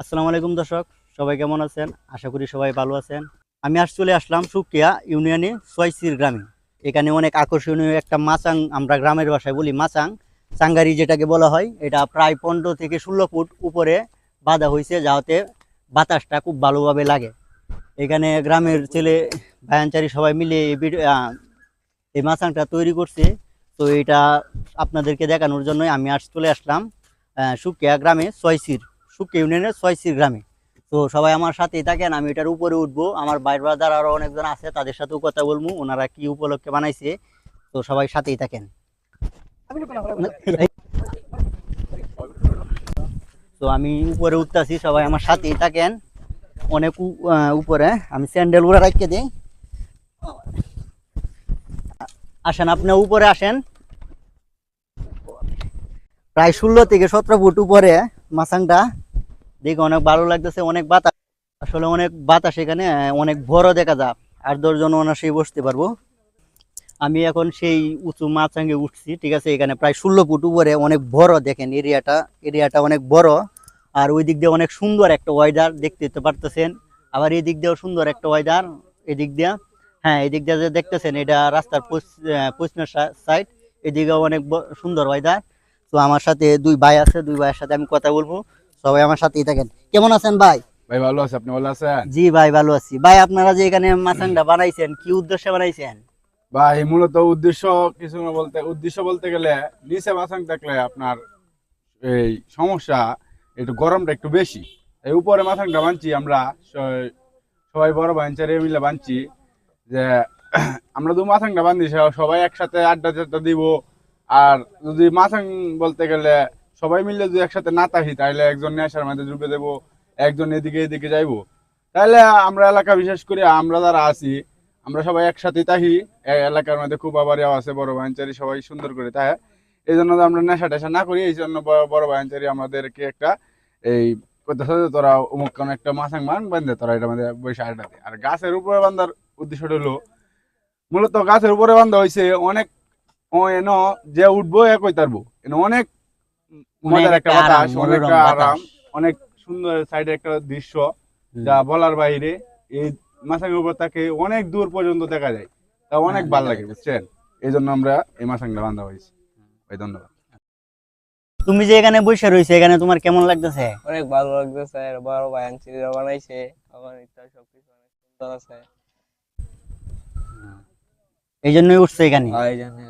আসসালামু আলাইকুম দর্শক, সবাই কেমন আছেন? আশা করি সবাই ভালো আছেন। আমি আজ চলে আসলাম সুকিয়া ইউনিয়নে সোয়াইসির গ্রামে। এখানে অনেক আকর্ষণীয় একটা মাচাং, আমরা গ্রামের ভাষায় বলি মাচাং, চাঙ্গারি যেটাকে বলা হয়। এটা প্রায় পনেরো থেকে ষোলো ফুট উপরে বাঁধা হয়েছে, যাতে বাতাসটা খুব ভালোভাবে লাগে। এখানে গ্রামের ছেলে ভায়ানচারি সবাই মিলে এই মাচাংটা তৈরি করছে। তো এটা আপনাদেরকে দেখানোর জন্যই আমি আজ চলে আসলাম সুকিয়া গ্রামে ছয়সির সুকিয়া ইউনিয়নের ছয়সির গ্রামে। তো সবাই আমার সাথেই থাকেন, আমি এটার উপরে উঠবো। আমার বাইর বাজার আরও অনেকজন আছে, তাদের সাথেও কথা বলব, ওনারা কি উপলক্ষে বানাইছে, তো সবাই সাথেই থাকেন। তো আমি উপরে উঠতেছি, সবাই আমার সাথেই থাকেন। অনেক উপরে, আমি স্যান্ডেল উড়ে রাখিয়ে দিই। আসেন, আপনি উপরে আসেন। প্রায় ষোলো থেকে সতেরো ফুট উপরে মাসাংটা দেখে অনেক ভালো লাগতেছে, অনেক বাতাস। আসলে অনেক বাতাস এখানে, অনেক বড় দেখা যায়। আর দশজন অনাসেই বসতে পারব। আমি এখন সেই উঁচু মাছাঙ্গে উঠছি, ঠিক আছে? এখানে প্রায় ষোলো ফুট উপরে অনেক বড় দেখেন এরিয়াটা। এরিয়াটা অনেক বড়। আর ওই দিক দিয়ে অনেক সুন্দর একটা ওয়েদার দেখতে তো পারতেছেন। আবার এই দিক দিয়েও সুন্দর একটা ওয়েদার এদিক দিয়ে। হ্যাঁ এদিক দিয়ে যে দেখতেছেন, এটা রাস্তার পশ্চিমের সাইড এদিকেও অনেক সুন্দর ওয়েদার তো আমার সাথে দুই ভাই আছে, দুই ভাইয়ের সাথে আমি কথা বলব। সবাই আমার সাথেই থাকেন। কেমন আছেন ভাই? ভাই ভালো আছে। আপনি ভালো আছেন? জি ভাই ভালো আছি। ভাই আপনারা যে এখানে মাছাংটা বানাইছেন কি উদ্দেশ্যে বানাইছেন? ভাই মূলত উদ্দেশ্য কিছু না বলতে উদ্দেশ্য বলতে গেলে নিচে মাছাং থাকলে আপনার এই সমস্যা একটু গরমটা একটু বেশি। এই উপরে মাথাংটা বানছি আমরা সবাই বড় বাঞ্চারে মিলে বানছি যে আমরা দু মাথাংটা বান্ধি সবাই একসাথে আড্ডা টাড্ডা দিব। আর যদি মাথাং বলতে গেলে সবাই মিলে যদি একসাথে না থাকি, তাহলে একজন নেশার মধ্যে ঢুকে দেবো, একজন এদিকে এদিকে যাইবো। তাহলে আমরা এলাকা বিশেষ করে আমরা যারা আছি, আমরা সবাই একসাথে থাকি। এলাকার মধ্যে খুব আবার আছে বড় বাঞ্চারি সবাই সুন্দর করে তাই এই জন্য আমরা নেশা টেশা না করি এই জন্য বড়- বাঞ্চারি আমাদেরকে একটা এই তোরা অমুক কোনো একটা মাছাং মান বান্ধে তোরা এটা আমাদের বসে আড্ডা। আর গাছের উপরে বান্ধার উদ্দেশ্যটা হলো, মূলত গাছের উপরে বান্ধা হয়েছে অনেক, ও এন যে উঠবো, এ কই তারবো এন অনেক মজার একটা বাতাস অনেক আরাম অনেক সুন্দর সাইডে একটা দৃশ্য যা বলার বাইরে এই অনেক দূর পর্যন্ত দেখা যায়। তা অনেক হ্যাঁ, ভালো লাগে বুঝছেন? এই জন্য আমরা এই বান্ধা হয়েছি। ওই ধন্যবাদ। তুমি যে এখানে বসে রয়েছে এখানে তোমার কেমন লাগতেছে? অনেক ভালো লাগতেছে আর বড় ভাই আনছিরা বানাইছে আমার ইচ্ছা সবকিছু অনেক সুন্দর আছে। এই জন্যই উঠছে এখানে? ভাই জানে